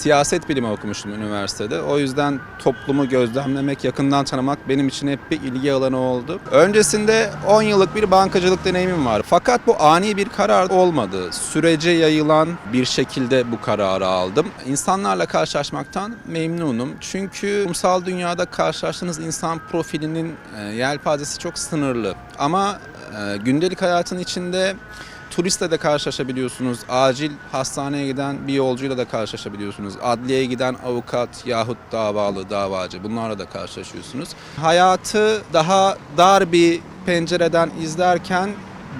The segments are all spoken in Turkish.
Siyaset bilimi okumuştum üniversitede. O yüzden toplumu gözlemlemek, yakından tanımak benim için hep bir ilgi alanı oldu. Öncesinde 10 yıllık bir bankacılık deneyimim var. Fakat bu ani bir karar olmadı. Sürece yayılan bir şekilde bu kararı aldım. İnsanlarla karşılaşmaktan memnunum. Çünkü kurumsal dünyada karşılaştığınız insan profilinin e, yelpazesi çok sınırlı. Ama e, gündelik hayatın içinde turistle de karşılaşabiliyorsunuz. Acil hastaneye giden bir yolcuyla da karşılaşabiliyorsunuz. Adliyeye giden avukat yahut davalı, davacı bunlarla da karşılaşıyorsunuz. Hayatı daha dar bir pencereden izlerken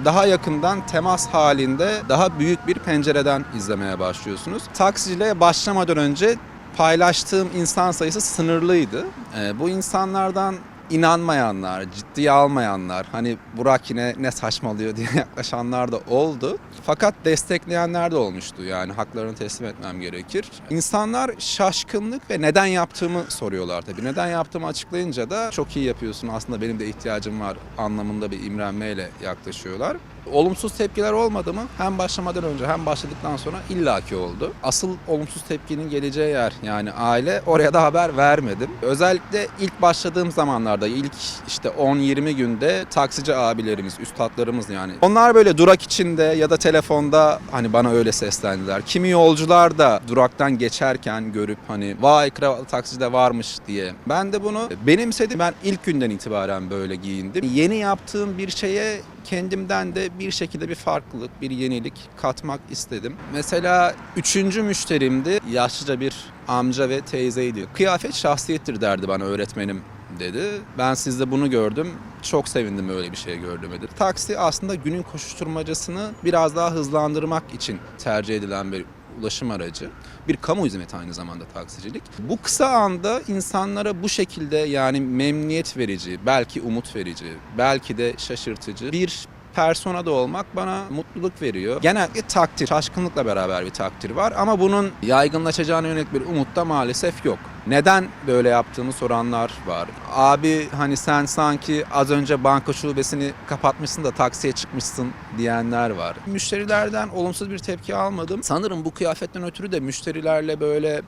daha yakından temas halinde daha büyük bir pencereden izlemeye başlıyorsunuz. Taksiciliğe başlamadan önce paylaştığım insan sayısı sınırlıydı. Ee, bu insanlardan inanmayanlar, ciddiye almayanlar, hani Burak yine ne saçmalıyor diye yaklaşanlar da oldu. Fakat destekleyenler de olmuştu yani haklarını teslim etmem gerekir. İnsanlar şaşkınlık ve neden yaptığımı soruyorlar tabii. Neden yaptığımı açıklayınca da çok iyi yapıyorsun aslında benim de ihtiyacım var anlamında bir imrenmeyle yaklaşıyorlar. Olumsuz tepkiler olmadı mı? Hem başlamadan önce hem başladıktan sonra illaki oldu. Asıl olumsuz tepkinin geleceği yer yani aile oraya da haber vermedim. Özellikle ilk başladığım zamanlarda ilk işte 10-20 günde taksici abilerimiz, üstadlarımız yani. Onlar böyle durak içinde ya da telefonda hani bana öyle seslendiler. Kimi yolcular da duraktan geçerken görüp hani vay kravatlı taksici de varmış diye. Ben de bunu benimsedim. Ben ilk günden itibaren böyle giyindim. Yeni yaptığım bir şeye kendimden de bir şekilde bir farklılık, bir yenilik katmak istedim. Mesela üçüncü müşterimdi. Yaşlıca bir amca ve teyzeydi. Kıyafet şahsiyettir derdi bana öğretmenim dedi. Ben sizde bunu gördüm. Çok sevindim öyle bir şey gördüğüme dedi. Taksi aslında günün koşuşturmacasını biraz daha hızlandırmak için tercih edilen bir ulaşım aracı. Bir kamu hizmeti aynı zamanda taksicilik. Bu kısa anda insanlara bu şekilde yani memnuniyet verici, belki umut verici, belki de şaşırtıcı bir persona da olmak bana mutluluk veriyor. Genellikle takdir, şaşkınlıkla beraber bir takdir var ama bunun yaygınlaşacağına yönelik bir umut da maalesef yok. Neden böyle yaptığımı soranlar var. Abi hani sen sanki az önce banka şubesini kapatmışsın da taksiye çıkmışsın diyenler var. Müşterilerden olumsuz bir tepki almadım. Sanırım bu kıyafetten ötürü de müşterilerle böyle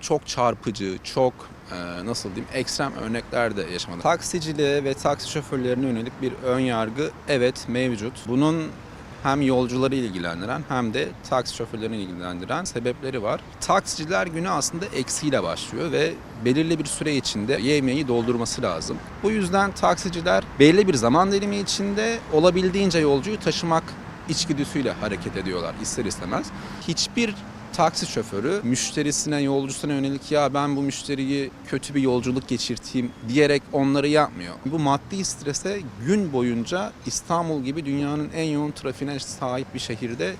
çok çarpıcı, çok e, nasıl diyeyim ekstrem örnekler de yaşamadım. Taksiciliğe ve taksi şoförlerine yönelik bir ön yargı evet mevcut. Bunun hem yolcuları ilgilendiren hem de taksi şoförlerini ilgilendiren sebepleri var. Taksiciler günü aslında eksiyle başlıyor ve belirli bir süre içinde yemeği doldurması lazım. Bu yüzden taksiciler belli bir zaman dilimi içinde olabildiğince yolcuyu taşımak içgüdüsüyle hareket ediyorlar ister istemez. Hiçbir taksi şoförü müşterisine, yolcusuna yönelik ya ben bu müşteriyi kötü bir yolculuk geçirteyim diyerek onları yapmıyor. Bu maddi strese gün boyunca İstanbul gibi dünyanın en yoğun trafiğine sahip bir şehirde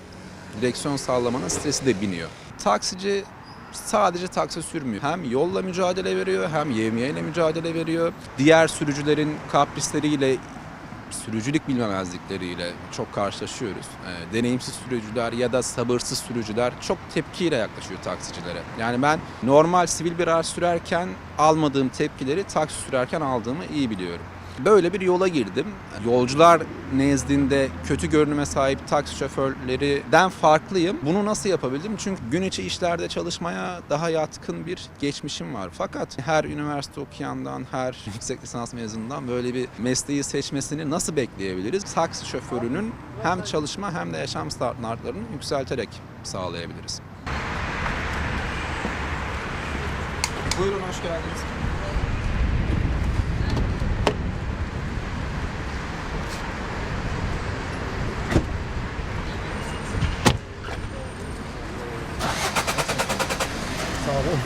direksiyon sallamanın stresi de biniyor. Taksici sadece taksi sürmüyor. Hem yolla mücadele veriyor hem yevmiyeyle mücadele veriyor. Diğer sürücülerin kaprisleriyle sürücülük bilmemezlikleriyle çok karşılaşıyoruz. Ee, deneyimsiz sürücüler ya da sabırsız sürücüler çok tepkiyle yaklaşıyor taksicilere. Yani ben normal sivil bir araç sürerken almadığım tepkileri taksi sürerken aldığımı iyi biliyorum. Böyle bir yola girdim. Yolcular nezdinde kötü görünüme sahip taksi şoförlerinden farklıyım. Bunu nasıl yapabildim? Çünkü gün içi işlerde çalışmaya daha yatkın bir geçmişim var. Fakat her üniversite okuyandan, her yüksek lisans mezunundan böyle bir mesleği seçmesini nasıl bekleyebiliriz? Taksi şoförünün hem çalışma hem de yaşam standartlarını yükselterek sağlayabiliriz. Buyurun hoş geldiniz. Sağ olun.